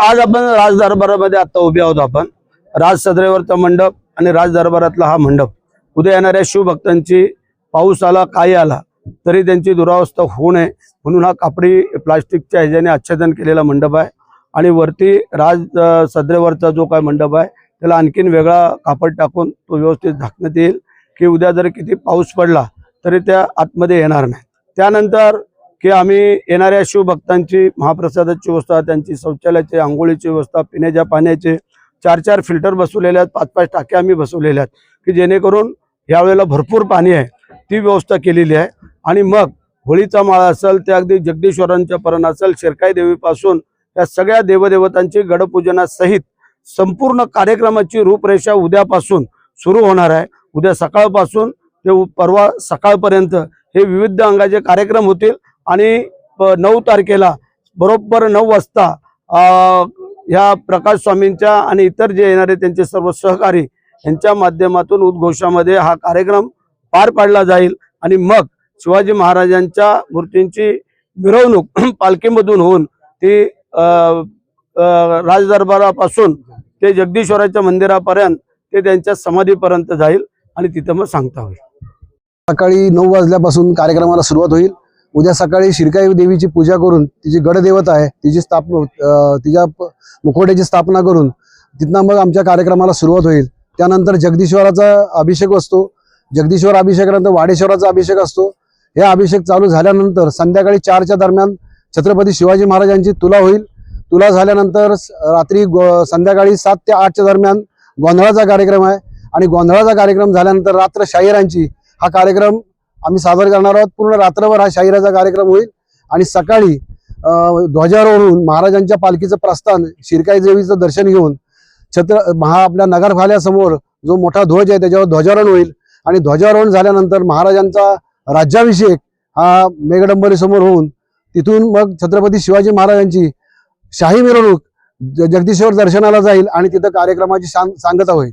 आज आपण राज दरबारामध्ये आता उभे आहोत आपण. राज सदरेवरचा मंडप आणि राज दरबारातला हा मंडप. उद्या येणाऱ्या शिवभक्तांची पाऊस आला काही आला तरी त्यांची दुरावस्था होऊ नये म्हणून हा कापडी प्लास्टिकच्या ह्याच्याने आच्छादन केलेला मंडप आहे. आणि वरती राज सदरेवरचा जो काय मंडप आहे त्याला आणखीन वेगळा कापड टाकून तो व्यवस्थित झाकण्यात येईल की उद्या जर किती पाऊस पडला तरी त्या आतमध्ये येणार नाही. त्यानंतर की आम्ही येणाऱ्या शिवभक्तांची महाप्रसादाची व्यवस्था त्यांची शौचालयाची आंघोळीची व्यवस्था पिण्याच्या पाण्याचे चार चार फिल्टर बसवलेले आहेत पाच पाच टाक्या आम्ही बसवलेल्या आहेत की जेणेकरून यावेळेला भरपूर पाणी आहे ती व्यवस्था केलेली आहे. आणि मग होळीचा माळा असेल ते अगदी जगदीश्वरांच्या परण असेल शिरकाई देवीपासून या सगळ्या देवदेवतांची गडपूजनासहित संपूर्ण कार्यक्रमाची रूपरेषा उद्यापासून सुरू होणार आहे. उद्या सकाळपासून ते परवा सकाळपर्यंत हे विविध अंगाचे कार्यक्रम होतील. आणि नऊ तारखेला बरोबर नऊ वाजता ह्या प्रकाश स्वामींच्या आणि इतर जे येणारे त्यांचे सर्व सहकारी यांच्या माध्यमातून उद्घोषामध्ये हा कार्यक्रम पार पाडला जाईल. आणि मग शिवाजी महाराजांच्या मूर्तींची मिरवणूक पालखीमधून होऊन ती राजदरबारापासून ते जगदीश्वराच्या मंदिरापर्यंत ते त्यांच्या समाधीपर्यंत जाईल. आणि तिथं मग सांगता होईल. सकाळी नऊ वाजल्यापासून कार्यक्रमाला सुरुवात होईल. उद्या सकाळी शिरकाई देवीची पूजा करून तिची गडदेवता आहे तिची स्थापना तिच्या मुखवट्याची स्थापना करून तिथनं मग आमच्या कार्यक्रमाला सुरुवात होईल. त्यानंतर जगदीश्वराचा अभिषेक असतो. जगदीश्वर अभिषेकानंतर वाडेश्वराचा अभिषेक असतो. हे अभिषेक चालू झाल्यानंतर संध्याकाळी चारच्या दरम्यान छत्रपती शिवाजी महाराजांची तुला होईल. तुला झाल्यानंतर स- रात्री संध्याकाळी सात ते आठच्या दरम्यान गोंधळाचा कार्यक्रम आहे. आणि गोंधळाचा कार्यक्रम झाल्यानंतर रात्र शाहिरांची हा कार्यक्रम आम्ही सादर करणार आहोत. पूर्ण रात्रभर हा शाहिराचा कार्यक्रम होईल. आणि सकाळी अं, ध्वजारोहण महाराजांच्या पालखीचं प्रस्थान शिरकाई देवीचं दर्शन घेऊन छत्र महा आपल्या नगरखाल्यासमोर जो मोठा ध्वज आहे त्याच्यावर ध्वजारोहण होईल. आणि ध्वजारोहण झाल्यानंतर महाराजांचा राज्याभिषेक हा मेघडंबरीसमोर होऊन तिथून मग छत्रपती शिवाजी महाराजांची शाही मिरवणूक ज- जगदीश्वर दर्शनाला जाईल आणि तिथं कार्यक्रमाची सांग सांगता होईल.